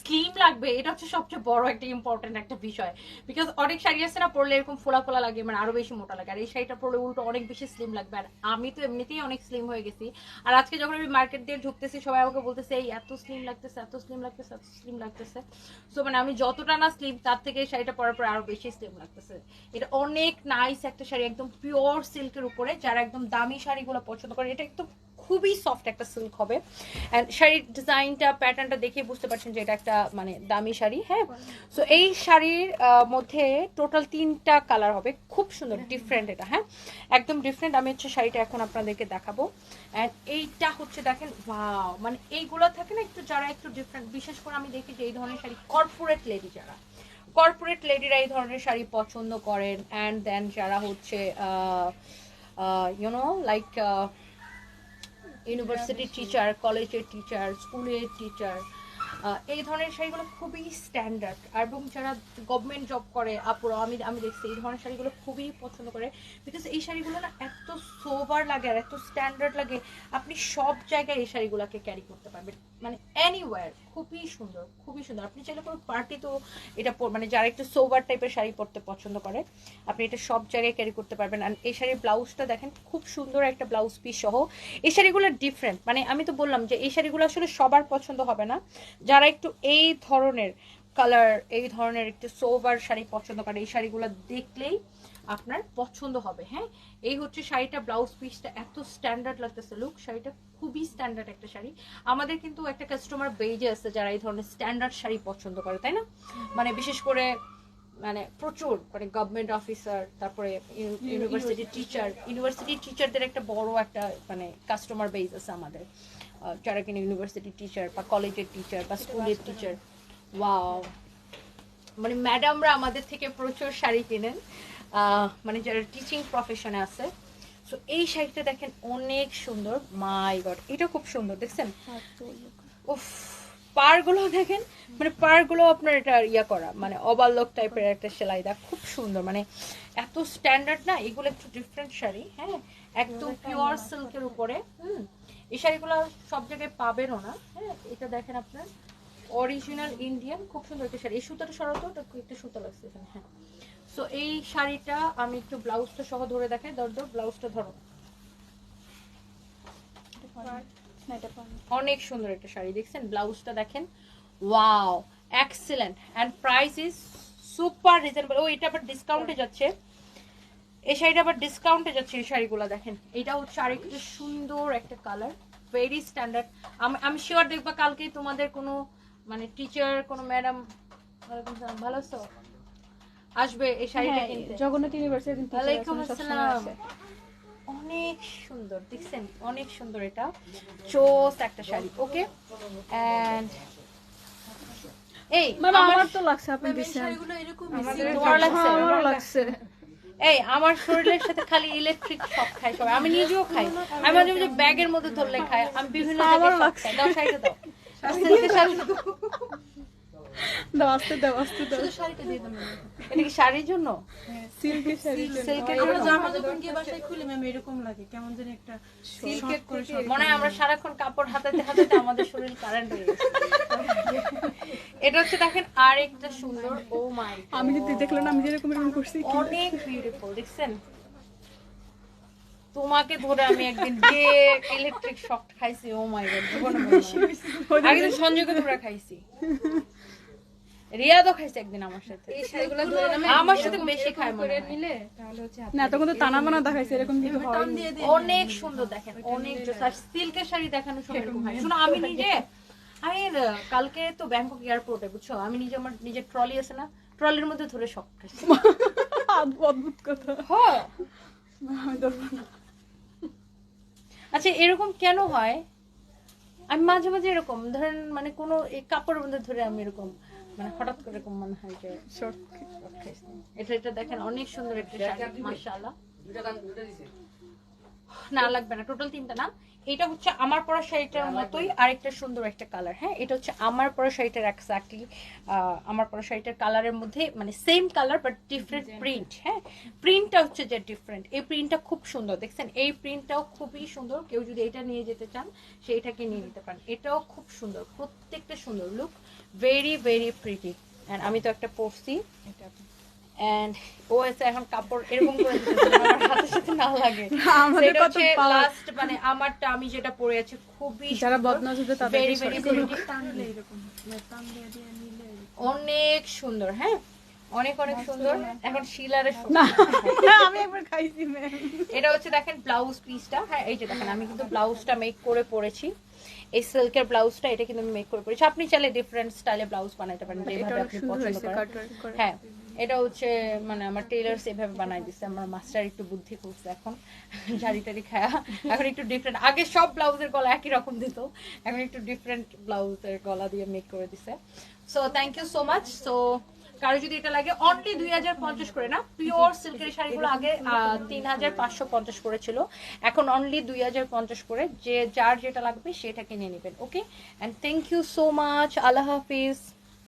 Slim লাগবে, এটা হচ্ছে সবচেয়ে বড় একটা ইম্পর্টেন্ট একটা বিষয়। বিকজ অনেক শাড়ি আছে না, পরলে এরকম ফোলা ফোলা লাগে মানে আরও বেশি মোটা লাগে। আর এই শাড়িটা পরলে উল্টো অনেক বেশি স্লিম লাগবে। আর আমি তো এমনিতেই অনেক স্লিম হয়ে গেছি। আর আজকে যখন আমি মার্কেট দিয়ে ঢুকতেছি, সবাই আমাকে বলতেছে, এই এত স্লিম লাগতেছে, এত স্লিম লাগতেছে, এত স্লিম লাগতেছে। সো মানে আমি যতটা না স্লিম তার থেকে এই শাড়িটা পরার পর আরও বেশি স্লিম লাগতেছে। এটা অনেক নাইস একটা শাড়ি, একদম পিওর সিল্কের উপরে, যারা একদম দামি শাড়িগুলো পছন্দ করে, এটা একদম খুবই সফট একটা সিল্ক হবে। অ্যান্ড শাড়ির ডিজাইনটা প্যাটার্নটা দেখে বুঝতে পারছেন যে এটা একটা মানে দামি শাড়ি হ্যাঁ? সো এই শাড়ির মধ্যে টোটাল তিনটা কালার হবে। খুব সুন্দর ডিফারেন্ট এটা হ্যাঁ? একদম ডিফারেন্ট আমি হচ্ছে শাড়িটা এখন আপনাদেরকে দেখাবো। অ্যান্ড এইটা হচ্ছে দেখেন ওয়াও মানে এইগুলো থাকে না একটু, যারা একটু ডিফারেন্ট বিশেষ করে আমি দেখি যে এই ধরনের শাড়ি কর্পোরেট লেডি যারা কর্পোরেট লেডিরা এই ধরনের শাড়ি পছন্দ করেন। অ্যান্ড দেন যারা হচ্ছে ইউনো লাইক ইউনিভার্সিটির টিচার কলেজের টিচার স্কুলের টিচার এই ধরনের শাড়িগুলো খুবই স্ট্যান্ডার্ড এবং যারা গভর্নমেন্ট জব করে আপুরা আমি আমি দেখছি এই ধরনের শাড়িগুলো খুবই পছন্দ করে। বিকজ এই শাড়িগুলো না এত সোবার লাগে আর এত স্ট্যান্ডার্ড লাগে আপনি সব জায়গায় এই শাড়িগুলোকে ক্যারি করতে পারবেন। মানে এনিওয়ার খুবই সুন্দর খুবই সুন্দর। আপনি চাইলে কোনো পার্টি তো এটা মানে যারা একটু সোবার টাইপের শাড়ি পরতে পছন্দ করে, আপনি এটা সব জায়গায় ক্যারি করতে পারবেন। আর এই শাড়ির ব্লাউজটা দেখেন, খুব সুন্দর একটা ব্লাউজ পিস সহ। এই শাড়িগুলো ডিফারেন্ট মানে আমি তো বললাম যে এই শাড়িগুলো আসলে সবার পছন্দ হবে না। যারা একটু এই ধরনের কালার এই ধরনের একটু সোভার শাড়ি পছন্দ করে, এই শাড়িগুলো দেখলেই আপনার পছন্দ হবে হ্যাঁ? এই হচ্ছে শাড়িটা ব্লাউজ পিসটা এত স্ট্যান্ডার্ড লাগতেছে লুক শাড়িটা খুবই স্ট্যান্ডার্ড একটা শাড়ি। আমাদের কিন্তু একটা কাস্টমার বেজে আছে যারা এই ধরনের স্ট্যান্ডার্ড শাড়ি পছন্দ করে তাই না? মানে বিশেষ করে মানে প্রচুর মানে গভর্নমেন্ট অফিসার তারপরে ইউনিভার্সিটি টিচার ইউনিভার্সিটি টিচারদের একটা বড় একটা মানে কাস্টমার বেজ আছে আমাদের। যারা কিনা ইউনিভার্সিটি টিচার বা কলেজের টিচার বা স্কুলের টিচার ওয়াও মানে ম্যাডামরা আমাদের থেকে প্রচুর শাড়ি কিনেন আহ, মানে যারা টিচিং প্রফেশনে আছে। সো এই শাড়িটা দেখেন অনেক সুন্দর। মাই গড এটা খুব সুন্দর দেখছেন? উফ পারগুলো দেখেন মানে পারগুলো আপনার এটা ইয়া করা মানে ওভারলক টাইপের একটা সেলাই দা খুব সুন্দর। মানে এত স্ট্যান্ডার্ড না এগুলো একটু ডিফারেন্ট শাড়ি হ্যাঁ? একদম পিওর সিল্কের উপরে হুম? এই শাড়িগুলো সব জায়গায় পাবেনও না হ্যাঁ? এটা দেখেন আপনার অরিজিনাল ইন্ডিয়ান খুব সুন্দর একটা শাড়ি। এই সুতোটা সরাতো একটা সুতো লাগছে এখানে হ্যাঁ। সো এই শাড়িটা আমি একটু ব্লাউজটা সহ ধরে দেখাই। দর দর ব্লাউজটা ধরো। অনেক সুন্দর একটা শাড়ি, দেখছেন? ব্লাউজটা দেখেন। Wow excellent and price is super reasonable ও, এটা আবার ডিসকাউন্টে যাচ্ছে। এই শাড়িটা আবার ডিসকাউন্টে যাচ্ছে, এই শাড়িগুলো দেখেন। এটা হচ্ছে আরেকটা সুন্দর একটা কালার ভেরি স্ট্যান্ডার্ড আমি শিওর দেখবা কালকে তোমাদের কোনো মানে টিচার কোনো ম্যাডাম ভালো আছো আসবে এই শাড়িটা হ্যাঁ, কিনতে। জগন্নাথ ইউনিভার্সিটি ওয়ালাইকুম আসসালাম। অনেক সুন্দর দেখছেন? অনেক সুন্দর এটা। চোস একটা শাড়ি ওকে এন্ড এই মামা আমার আমার তো লাগছে আপনি দিছেন তোমার লাগছে আমারও লাগছে। এই আমার শরীরের সাথে খালি ইলেকট্রিক শক খাই সবাই। আমি নিজেও খাই। আমি মাঝে মাঝে ব্যাগের মধ্যে ধরলে খাই। আমি বিভিন্ন জায়গায় দাও শাড়িটা দাও। সিল্কের শাড়ি দাও আস্তে দাও আস্তে দাও। এটা কি শাড়ির জন্য? সিল্কের শাড়ি সিল্কের আমরা জামা যখন গিয়ে বাসায় খুলি ম্যাম এরকম লাগে। কেমন জানি একটা সিল্কের করে মনে হয় আমরা সারাক্ষণ কাপড় হাতাতে হাতাতে আমাদের শরীর কারেন্ট হয়ে গেছে। এটা হচ্ছে দেখেন আরেকটা সুন্দর ও মাই আমি যদি দেখলাম আমি যেরকম এরকম করছি অনেক বিউটিফুল দেখছেন? তোমাকে ধরে আমি একদিন যে ইলেকট্রিক শক খাইছি ও মাই গড জীবনে। আগে তো সঞ্জয়কে ধরে খাইছি। রিয়াদও খাইছে একদিন আমার সাথে। এই শাড়িগুলো ধরে নামে আমার সাথে বেশি খায় মনে হয়। নিলে তাহলে হচ্ছে না তখন তো টানা বানা দেখাইছে এরকম হয়। দিয়ে অনেক সুন্দর দেখেন অনেক সিল্কের শাড়ি দেখানো সময় এরকম হয়। শোনো আমি নিজে আমি কালকে তো ব্যাংকক এয়ারপোর্টে বুঝছ? আমি নিজে আমার নিজের ট্রলি আছে না ট্রলির মধ্যে ধরে শখ খাইছি। অদ্ভুত কথা। হ্যাঁ। আচ্ছা এরকম কেন হয়? আমি মাঝে মাঝে এরকম ধরেন মানে কোনো এই কাপড়ের মধ্যে ধরে আমি এরকম মানে হঠাৎ করে এরকম মনে হয় যে. এটা এটা দেখেন অনেক সুন্দর একটা শাড়ি মাশাআল্লাহ। না লাগবে না টোটাল তিনটা না এটা হচ্ছে আমার পরা শাড়িটার মতোই আরেকটা সুন্দর একটা কালার হ্যাঁ? এটা হচ্ছে আমার পরা শাড়িটার এক্স্যাক্টলি আমার পরা শাড়িটার কালারের মধ্যে মানে same colour but different print হ্যাঁ? প্রিন্টটা হচ্ছে যে ডিফারেন্ট এই প্রিন্টটা খুব সুন্দর দেখছেন? এই প্রিন্টটাও খুবই সুন্দর। কেউ যদি এটা নিয়ে যেতে চান সেইটাকে নিয়ে নিতে পারেন। এটাও খুব সুন্দর প্রত্যেকটা সুন্দর look very very pretty and আমি তো একটা পরছি। অ্যান্ড ও এসে এখন কাপড় এরকম করে হাতের সাথে না লাগে। আমাদের কত লাস্ট মানে আমারটা আমি যেটা পরে আছি খুবই যারা বদনজর তাদের ভেরি ভেরি এরকম। অনেক সুন্দর হ্যাঁ? অনেক অনেক সুন্দর। এখন শিলারে না আমি একবার খাইছি এটা হচ্ছে দেখেন ব্লাউজ পিসটা হ্যাঁ? এই যে দেখেন আমি কিন্তু ব্লাউজটা মেক করে পরেছি। এই সিল্কের ব্লাউজটা এটা কিন্তু আমি মেক করে পরেছি। আপনি চাইলে ডিফারেন্ট স্টাইলে ব্লাউজ বানাইতে পারেন যেভাবে আপনি পছন্দ করেন। হ্যাঁ। এটা হচ্ছে মানে আমার টেলার্স এভাবে বানাই দিচ্ছে আমার মাস্টার একটু বুদ্ধি করছে এখন। জারি টারি খায়া। এখন একটু ডিফারেন্ট আগে সব ব্লাউজের গলা একই রকম দিত। এখন একটু ডিফারেন্ট ব্লাউজের গলা দিয়ে মেক করে দিছে। So thank you so much so কারও যদি এটা লাগে অনলি দুই হাজার পঞ্চাশ করে না। পিওর সিল্কের শাড়িগুলো আগে তিন হাজার পাঁচশো পঞ্চাশ করে ছিল এখন অনলি দুই হাজার পঞ্চাশ করে যে যার যেটা লাগবে সেটা কিনে নেবেন okay and thank you so much Allah Hafiz.